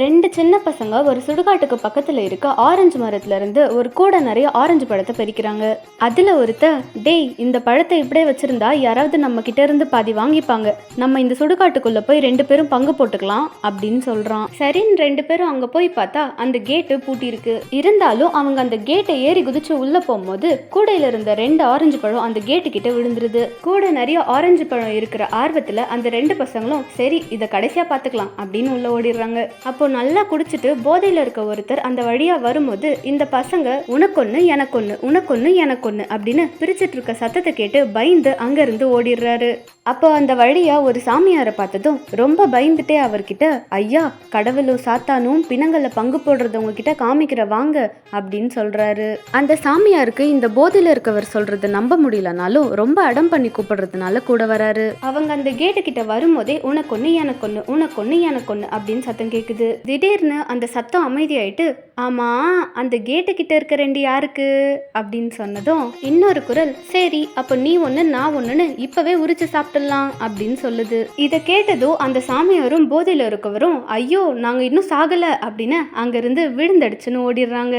ரெண்டு சின்ன பசங்க ஒரு சுடுகாட்டுக்கு பக்கத்துல இருக்க ஆரஞ்சு மரத்துல இருந்து ஒரு கூடை நிறைய ஆரஞ்சு பழத்தை பறிக்கிறாங்க. அதுல ஒருத்த டேய் இந்த பழத்தை இப்படியே வச்சிருந்தா யாராவது நம்ம கிட்ட இருந்து பாதி வாங்கிப்பாங்க. நம்ம இந்த சுடுகாட்டுக்குள்ள போய் ரெண்டு பேரும் பங்கு போட்டுக்கலாம் அப்படின்னு சொல்றான். சரின்னு ரெண்டு பேரும் அங்க போய் பார்த்தா அந்த கேட்டு பூட்டியிருக்கு இருந்தாலும் அவங்க அந்த கேட்டை ஏறி குதிச்சு உள்ள போகும்போது கூடையில இருந்த ரெண்டு ஆரஞ்சு பழம் அந்த கேட்டு கிட்ட விழுந்துருது. கூட நிறைய ஆரஞ்சு பழம் இருக்கிற ஆர்வத்துல அந்த ரெண்டு பசங்களும் சரி இதை கடைசியா பாத்துக்கலாம் அப்படின்னு உள்ள ஓடிடுறாங்க. அப்போ நல்லா குடிச்சிட்டு போதையில் இருக்க ஒருத்தர் அந்த வழியா வரும்போது இந்த பசங்க உனக்கொன்னு எனக்கொன்று உனக்கொன்னு எனக்கொன்னு அப்படின்னு பிரிச்சிட்டு இருக்க சத்தத்தை கேட்டு பயந்து அங்கேருந்து ஓடிடுறாரு. அப்போ அந்த வழியா ஒரு சாமியாரை பார்த்ததும் ரொம்ப பயந்துட்டே அவர்கிட்ட ஐயா கடவுளும் சாத்தானும் பிணங்களை பங்கு போடுறதவங்க கிட்ட காமிக்கிற வாங்க அப்படின்னு சொல்றாரு. அந்த சாமியாருக்கு இந்த போதையில இருக்கவர் சொல்றது நம்ப முடியலனாலும் ரொம்ப அடம் பண்ணி கூப்பிடுறதுனால கூட வராரு. அவங்க அந்த கேட்டு கிட்ட வரும்போதே உனக்கொன்னு எனக்கொன்னு உனக்கொன்னு எனக்கொன்னு அப்படின்னு சத்தம் கேக்குது. திடீர்னு அந்த சத்தம் அமைதியாயிட்டு ஆமா அந்த கேட்டு கிட்ட இருக்க ரெண்டு யாருக்கு? அப்படின்னு சொன்னதும் இன்னொரு குரல் சரி அப்ப நீ ஒண்ணு நான் ஒண்ணுன்னு இப்பவே உரிச்சு சாப்பிடலாம் அப்படின்னு சொல்லுது. இதை கேட்டதும் அந்த சாமியாரும் போதையில் இருக்கவரும் ஐயோ நாங்கள் இன்னும் சாகலை அப்படின்னு அங்கேருந்து விழுந்தடிச்சுன்னு ஓடிடுறாங்க.